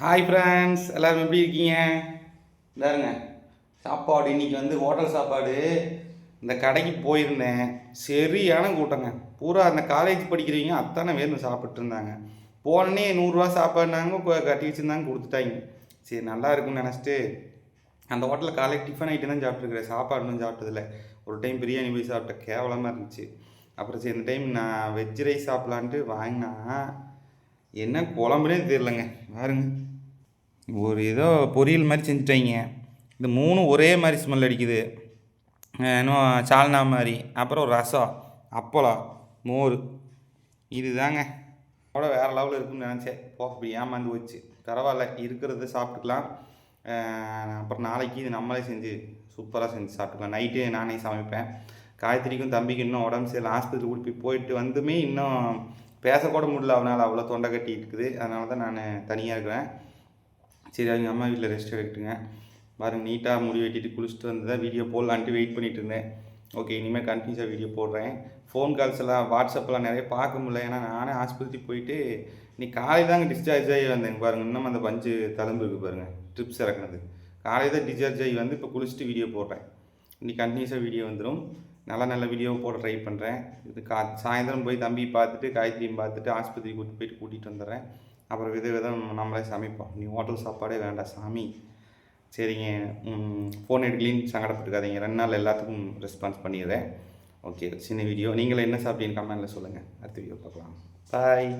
Hi friends எல்லோரும் எப்படி இருக்கீங்க? இந்தாருங்க. சாப்பாடு இன்றைக்கி வந்து ஹோட்டல் சாப்பாடு. இந்த கடைக்கு போயிருந்தேன். சரியான கூட்டங்க. பூரா அந்த காலேஜ் படிக்கிறவங்க அத்தனை பேர் சாப்பிட்ருந்தாங்க போனே நூறுரூவா சாப்பாடுனாங்க கட்டி வச்சுருந்தாங்க கொடுத்துட்டாங்க. சரி நல்லா இருக்கும்னு நினச்சிட்டு அந்த ஹோட்டலில் காலையில் டிஃபன் ஐட்டம் தான் சாப்பிட்ருக்குறேன் சாப்பாடு ஒன்றும் சாப்பிட்டதில்ல. ஒரு டைம் பிரியாணி போய் சாப்பிட்டேன். கேவலமாக இருந்துச்சு. அப்புறம் சரி இந்த டைம் நான் வெஜ் ரைஸ் சாப்பிட்லான்ட்டு வாங்கினா என்ன குழம்புனே தெரிலங்க பாருங்க. ஒரு ஏதோ பொரியல் மாதிரி செஞ்சுட்டாங்க. இந்த மூணு ஒரே மாதிரி ஸ்மெல் அடிக்குது. இன்னும் சால்னா மாதிரி. அப்புறம் ரசம் அப்பளம் மோர். இதுதாங்க. அதோட வேறு லெவலில் இருக்குன்னு நினச்சேன். போ அப்படி ஏமாந்து போச்சு. பரவாயில்ல இருக்கிறத சாப்பிட்டுக்கலாம். அப்புறம் நாளைக்கு இது நம்மளே செஞ்சு சூப்பராக செஞ்சு சாப்பிட்டுக்கலாம். நைட்டு நானே சமைப்பேன். காயத்ரிக்கும் தம்பிக்கு இன்னும் உடம்பு சரியில்லை. ஆஸ்பத்திரி கூட்டி போய் போயிட்டு வந்துமே இன்னும் பேசக்கூட முடியல. அவனால் அவ்வளோ தொண்டை கட்டி இருக்குது. அதனால தான் நான் தனியாக இருக்கிறேன். சரி அவங்க அம்மா வீட்டில் ரெஸ்ட் எடுத்துட்டுங்க பாருங்க நீட்டாக முடி வெட்டிட்டு குளிச்சுட்டு வந்து தான் வீடியோ போடலான்ட்டு வெயிட் பண்ணிட்டு இருந்தேன். ஓகே இனிமேல் கண்டினியூஸாக வீடியோ போடுறேன். ஃபோன் கால்ஸ் எல்லாம் வாட்ஸ்அப்பெல்லாம் நிறைய பார்க்க முடியல. ஏன்னா நானே ஆஸ்பத்திரி போயிட்டு நீ காலையில் தாங்க டிஸ்சார்ஜ் ஆகி வந்தேங்க பாருங்கள் இன்னும் அந்த பஞ்சு தழும்பு இருக்குது பாருங்கள் ட்ரிப்ஸ் இறக்குனது. காலையில் தான் டிஸ்சார்ஜ் ஆகி வந்து இப்போ குளிச்சுட்டு வீடியோ போடுறேன். இன்னைக்கு கண்டினியூஸாக வீடியோ வந்துடும் நல்ல நல்ல வீடியோ போட ட்ரை பண்ணுறேன் இது கா சாயந்தரம் போய் தம்பி பார்த்துட்டு காயத்ரியும் பார்த்துட்டு ஆஸ்பத்திரி கூட்டி போயிட்டு கூட்டிகிட்டு வந்துடுறேன். அப்புறம் வித விதம் நம்மளே சமைப்போம். நீ ஹோட்டல் சாப்பாடே வேண்டாம் சாமி. சரிங்க ஃபோன் எடுக்கலின்னு சங்கடப்பட்டுக்காதீங்க. ரெண்டு நாள் எல்லாத்துக்கும் ரெஸ்பான்ஸ் பண்ணிடுறேன். ஓகே சின்ன வீடியோ நீங்கள் என்ன சாப்பிட்டீங்கன்னு கமெண்டில் சொல்லுங்கள் அடுத்த வீடியோ பார்க்கலாம். பாய்